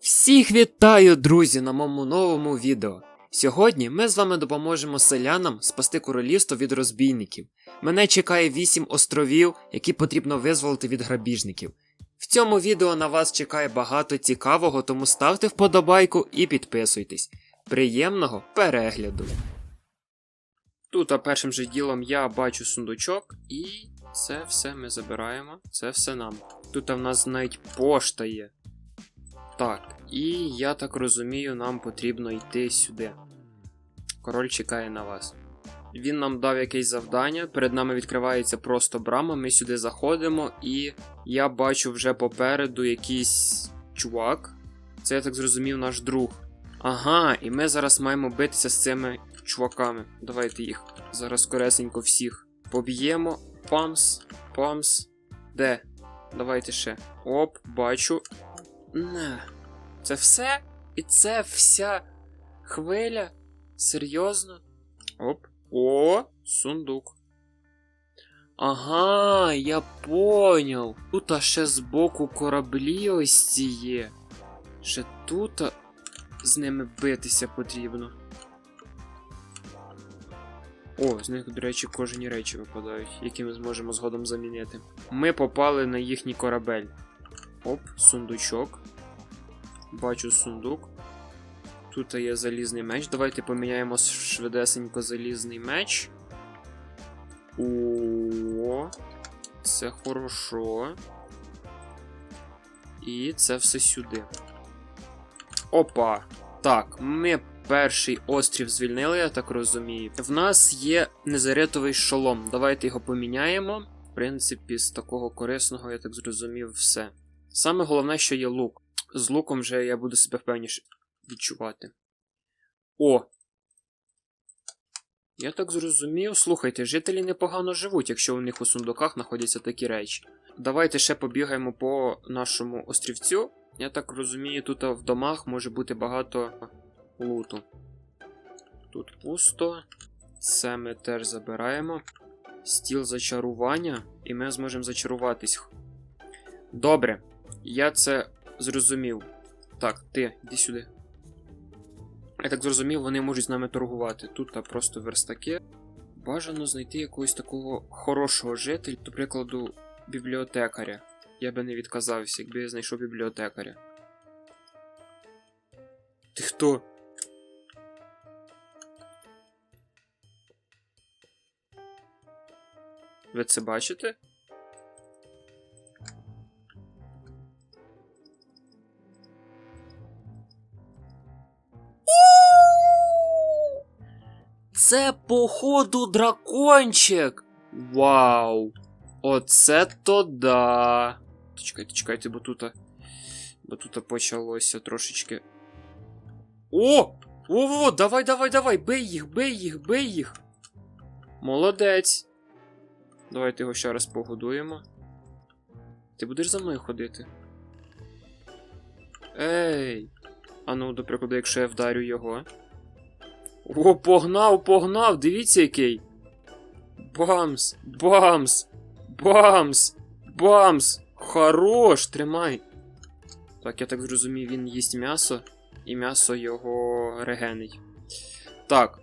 Всіх вітаю, друзі, на моєму новому відео. Сьогодні ми з вами допоможемо селянам спасти королівство від розбійників. Мене чекає 8 островів, які потрібно визволити від грабіжників. В цьому відео на вас чекає багато цікавого, тому ставте вподобайку і підписуйтесь. Приємного перегляду! Тут а першим же ділом я бачу сундучок, і це все ми забираємо. Це все нам. Тут а в нас навіть пошта є. Так, і я так розумію, нам потрібно йти сюди. Король чекає на вас. Він нам дав якесь завдання, перед нами відкривається просто брама, ми сюди заходимо, і я бачу вже попереду якийсь чувак. Це я так зрозумів наш друг. Ага, і ми зараз маємо битися з цими чуваками. Давайте їх зараз коресенько всіх поб'ємо. Памс, памс. Де? Давайте ще. Оп, бачу. Не. Це все? І це вся хвиля? Серйозно? Оп. О, сундук. Ага, я поняв. Тут а ще збоку кораблі ось ці є. Ще тут з ними битися потрібно. О, з них, до речі, кожені речі випадають, які ми зможемо згодом замінити. Ми попали на їхній корабель. Оп, сундучок. Бачу сундук. Тут є залізний меч. Давайте поміняємо швидесенько залізний меч. О, це хорошо. І це все сюди. Опа. Так, ми перший острів звільнили, я так розумію. В нас є незарятовий шолом. Давайте його поміняємо. В принципі, з такого корисного, я так зрозумів, все. Саме головне, що є лук. З луком вже я буду себе впевніше відчувати. О! Я так зрозумів. Слухайте, жителі непогано живуть, якщо у них у сундуках знаходяться такі речі. Давайте ще побігаємо по нашому острівцю. Я так розумію, тут в домах може бути багато луту. Тут пусто. Це ми теж забираємо. Стіл зачарування, і ми зможемо зачаруватись. Добре, я це зрозумів. Так, ти, іди сюди. Я так зрозумів, вони можуть з нами торгувати. Тут та просто верстаки. Бажано знайти якогось такого хорошого жителя, до прикладу, бібліотекаря. Я би не відказався, якби я знайшов бібліотекаря. Ти хто? Ви це бачите? Це, походу, дракончик. Вау. Оце то да. Чекайте, чекайте, бо тут. Бо тут почалося трошечки. О! О, давай, давай, давай! Бий їх, бий їх, бий їх. Молодець. Давайте його ще раз погодуємо. Ти будеш за мною ходити? Ей! А ну, до прикладу, якщо я вдарю його. О, погнав, погнав! Дивіться який. Бамс! Бамс! Бамс! Бамс! Хорош! Тримай! Так, я так зрозумів, він їсть м'ясо, і м'ясо його регенить. Так.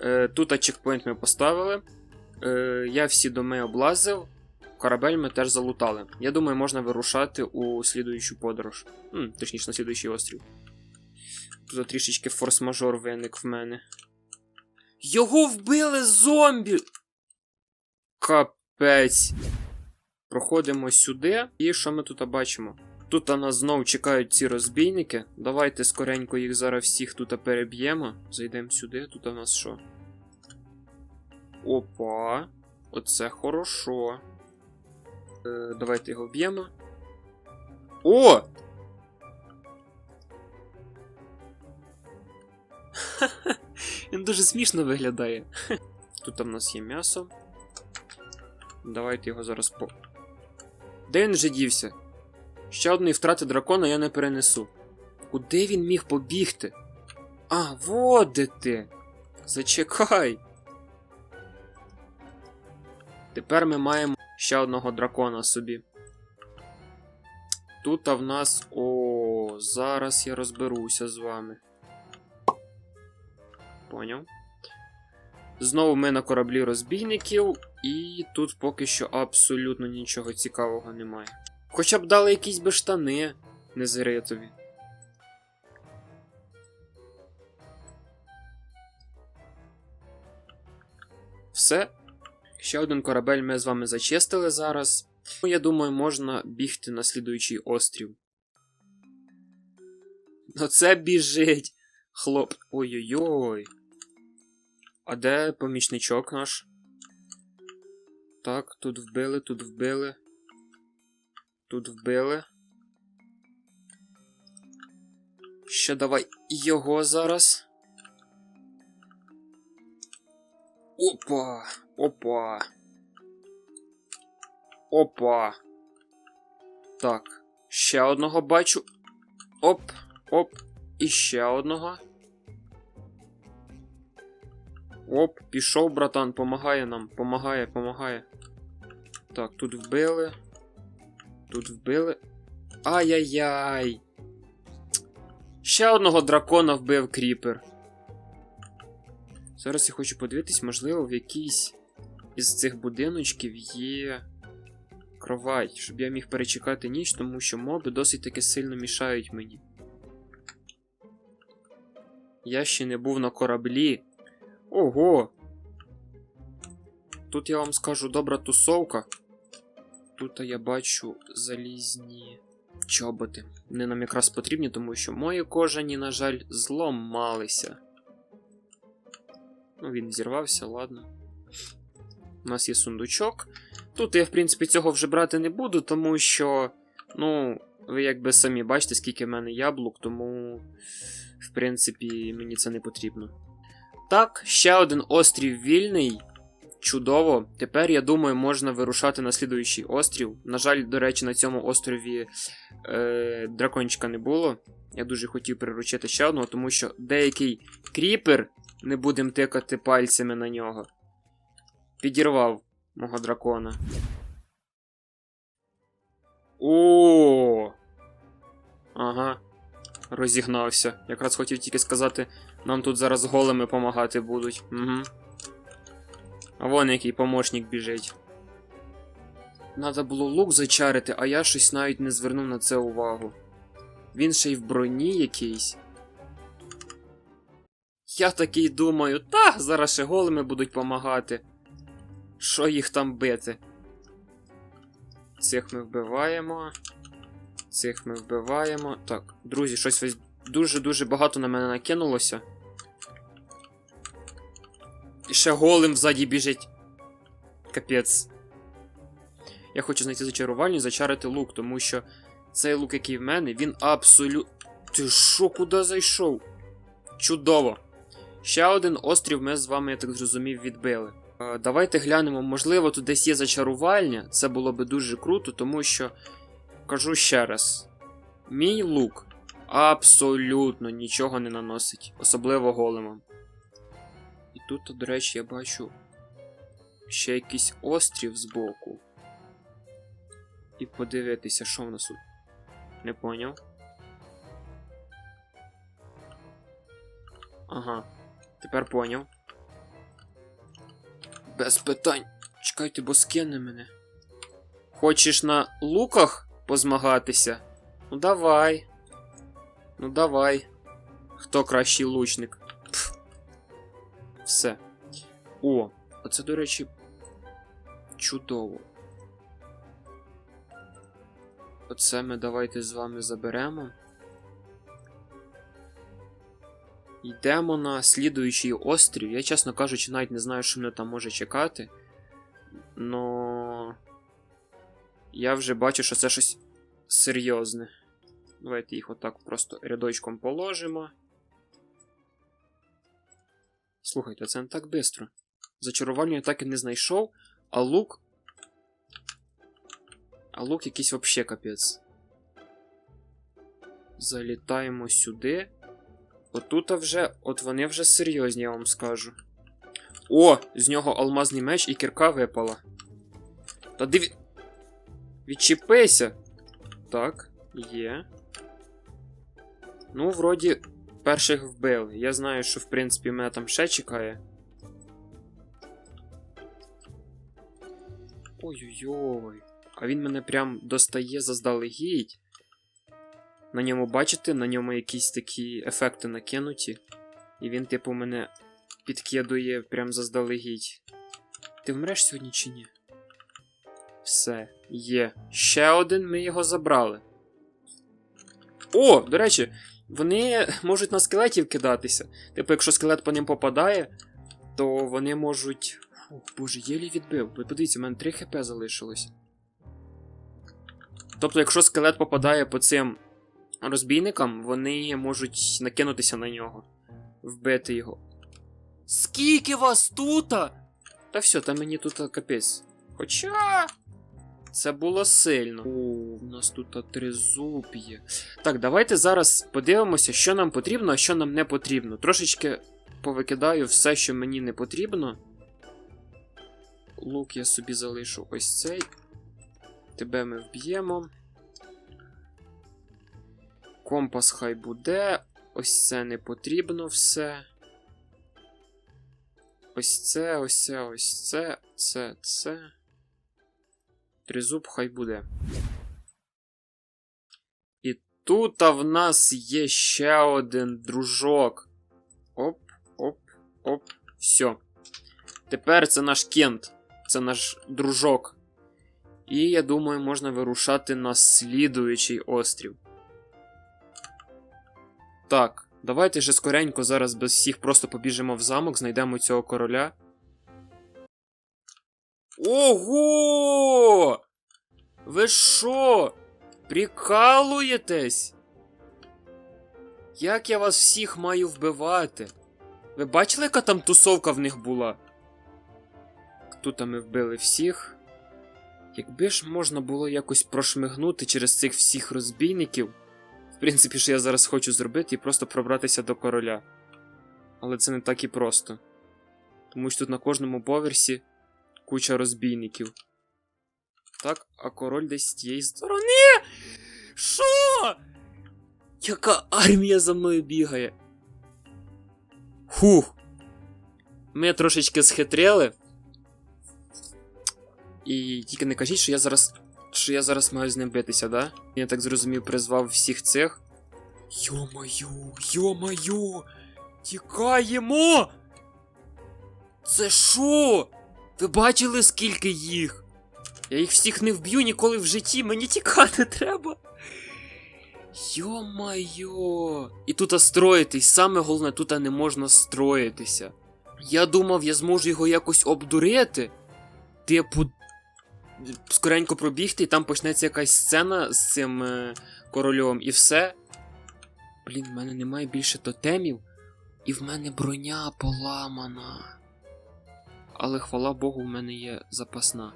Е, тут чекпоінт ми поставили. Е, я всі доми облазив. Корабель ми теж залутали. Я думаю, можна вирушати у слідуючу подорож. М, точніше, на слідуючий острів. Тут трішечки форс-мажор виник в мене. Його вбили зомбі! Капець. Проходимо сюди. І що ми тут бачимо? Тут на нас знов чекають ці розбійники. Давайте скоренько їх зараз всіх тут переб'ємо. Зайдемо сюди, тут у нас що? Опа. Оце хорошо. Е, давайте його вб'ємо. О! Він дуже смішно виглядає. Тут там в нас є м'ясо. Давайте його зараз по. Де він вже дівся? Ще одної втрати дракона я не перенесу. Куди він міг побігти? А, вот ти. Зачекай. Тепер ми маємо ще одного дракона собі. тут в нас. О, зараз я розберуся з вами. Поняв. Знову ми на кораблі розбійників, і тут поки що абсолютно нічого цікавого немає. Хоча б дали якісь би штани незиритові. Все. Ще один корабель ми з вами зачистили зараз. Ну, я думаю, можна бігти на слідуючий острів. Ну це біжить. Хлоп. Ой-ой-ой. А де помічничок наш? Так, тут вбили, тут вбили. Тут вбили. Ще давай його зараз. Опа! Опа. Опа. Так. Ще одного бачу. Оп, оп. І ще одного. Оп, пішов, братан, помагає нам. Помагає, помагає. Так, тут вбили. Тут вбили. Ай-яй-яй. Ще одного дракона вбив кріпер. Зараз я хочу подивитись, можливо, в якійсь із цих будиночків є кровать, щоб я міг перечекати ніч, тому що моби досить таки сильно мішають мені. Я ще не був на кораблі. Ого! Тут я вам скажу добра тусовка. Тут я бачу залізні чоботи. Вони нам якраз потрібні, тому що мої кожані, на жаль, зломалися. Ну, він зірвався, ладно. У нас є сундучок. Тут я, в принципі, цього вже брати не буду, тому що, ну, ви якби самі бачите, скільки в мене яблук, тому, в принципі, мені це не потрібно. Так, ще один острів вільний. Чудово. Тепер, я думаю, можна вирушати на слідуючий острів. На жаль, до речі, на цьому острові е, дракончика не було. Я дуже хотів приручити ще одного, тому що деякий кріпер, не будемо тикати пальцями на нього, підірвав мого дракона. О! Ага. Розігнався. Якраз хотів тільки сказати, нам тут зараз голими помагати будуть. Угу. А вон який помощник біжить. Надо було лук зачарити, а я щось навіть не звернув на це увагу. Він ще й в броні якийсь. Я такий думаю, та, зараз ще голими будуть помагати. Що їх там бити? Цих ми вбиваємо. Цих ми вбиваємо. Так, друзі, щось ось дуже-дуже багато на мене накинулося. І ще голим ззаді біжить. Капець. Я хочу знайти зачарувальню і зачарити лук, тому що цей лук, який в мене, він абсолютно. Ти що, куди зайшов? Чудово! Ще один острів ми з вами, я так зрозумів, відбили. Е, Давайте глянемо, можливо, тут десь є зачарувальня. Це було би дуже круто, тому що. Кажу ще раз: мій лук абсолютно нічого не наносить, особливо големом. І тут, до речі, я бачу ще якийсь острів збоку. І подивитися, що в нас тут. Не поняв. Ага, тепер поняв. Без питань. Чекайте, бо скине мене. Хочеш на луках позмагатися? Ну давай. Ну давай. Хто кращий лучник? Пф. Все. О, оце, до речі, чудово. Оце ми давайте з вами заберемо. Йдемо на слідуючий острів. Я, чесно кажучи, навіть не знаю, що мене там може чекати. Но. Я вже бачу, що це щось серйозне. Давайте їх отак просто рядочком положимо. Слухайте, це не так швидко. Зачарування я так і не знайшов, а лук. А лук якийсь вообще капець. Залітаємо сюди. Отут вже. От вони вже серйозні, я вам скажу. О! З нього алмазний меч і кірка випала. Та диві. Відчепися! Так, Є. Ну, вроді, перших вбили. Я знаю, що в принципі мене там ще чекає. Ой-ой-ой. А він мене прям достає заздалегідь. На ньому, бачите, на ньому якісь такі ефекти накинуті. І він, типу, мене підкидує прям заздалегідь. Ти вмреш сьогодні чи ні? Все, є. Ще один, ми його забрали. О, до речі, вони можуть на скелетів кидатися. Типу, якщо скелет по ним попадає, то вони можуть. О, боже, єлі відбив. Подивіться, у мене 3 хп залишилось. Тобто, якщо скелет попадає по цим розбійникам, вони можуть накинутися на нього, вбити його. Скільки вас тут? Та все, та мені тут капець. Хоча. Це було сильно. О, у нас тут тризуб є. Так, давайте зараз подивимося, що нам потрібно, а що нам не потрібно. Трошечки повикидаю все, що мені не потрібно. Лук я собі залишу ось цей. Тебе ми вб'ємо. Компас хай буде. Ось це не потрібно все. Ось це, ось це, ось це, це, це. Тризуб хай буде. І тут в нас є ще один дружок. Оп, оп, оп. Все. Тепер це наш кент. Це наш дружок. І я думаю, можна вирушати на слідуючий острів. Так, давайте же скоренько зараз без всіх просто побіжимо в замок, знайдемо цього короля. Ого! Ви що? Прикалуєтесь? Як я вас всіх маю вбивати? Ви бачили, яка там тусовка в них була? Тут ми вбили всіх. Якби ж можна було якось прошмигнути через цих всіх розбійників. В принципі, що я зараз хочу зробити і просто пробратися до короля. Але це не так і просто. Тому що тут на кожному поверсі куча розбійників. Так, а король десь з тієї сторони. Що? Яка армія за мною бігає? Хух. Ми трошечки схитрили. І тільки не кажіть, що я зараз. Що я зараз маю з ним битися, да? Я так зрозумів, призвав всіх цих. Йо-маю, йо-маю! Тікаємо! Це що? Ви бачили, скільки їх? Я їх всіх не вб'ю ніколи в житті, мені тікати треба. Йо-майо. І тут строїтись, саме головне, тут не можна строїтися. Я думав, я зможу його якось обдурити. Типу, скоренько пробігти, і там почнеться якась сцена з цим е, корольом, і все. Блін, в мене немає більше тотемів, і в мене броня поламана. Але хвала Богу, в мене є запасна.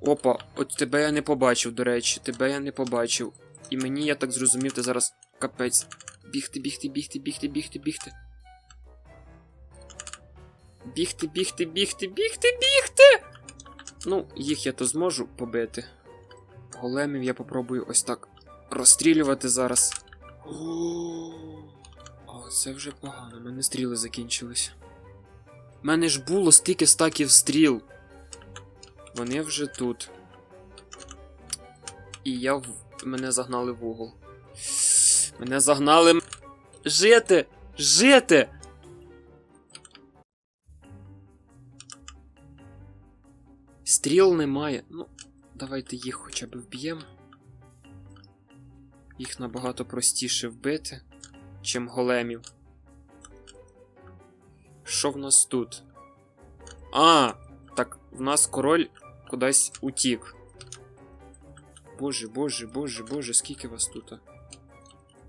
Опа, от тебе я не побачив, до речі, тебе я не побачив. І мені, я так зрозумів, ти зараз капець. Бігти, бігти, бігти, бігти, бігти, бігти. Бігти, бігти, бігти, бігти, бігти. Ну, їх я то зможу побити. Големів я попробую ось так розстрілювати зараз. О, це вже погано, в мене стріли закінчились. У мене ж було стільки стаків стріл. Вони вже тут. І я в... мене загнали в угол. Мене загнали. Жити! Жити! Стріл немає. Ну, давайте їх хоча б вб'ємо. Їх набагато простіше вбити, чим големів. Що в нас тут? А, так, в нас король кудись утік. Боже, боже, боже, боже, скільки вас тут?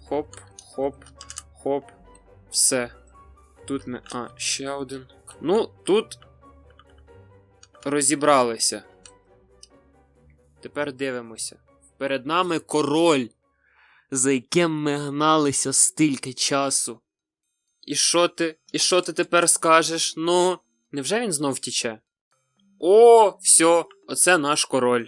Хоп, хоп, хоп. Все. Тут ми. А, ще один. Ну, тут. Розібралися. Тепер дивимося. Перед нами король, за яким ми гналися стільки часу. І що ти? І що ти тепер скажеш? Ну, невже він знов втіче? О, все, оце наш король.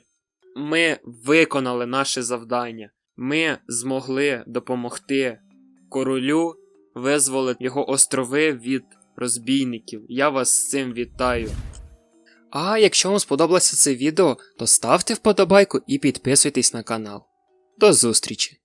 Ми виконали наше завдання. ми змогли допомогти королю визволити його острови від розбійників. Я вас з цим вітаю. А якщо вам сподобалося це відео, то ставте вподобайку і підписуйтесь на канал. До зустрічі!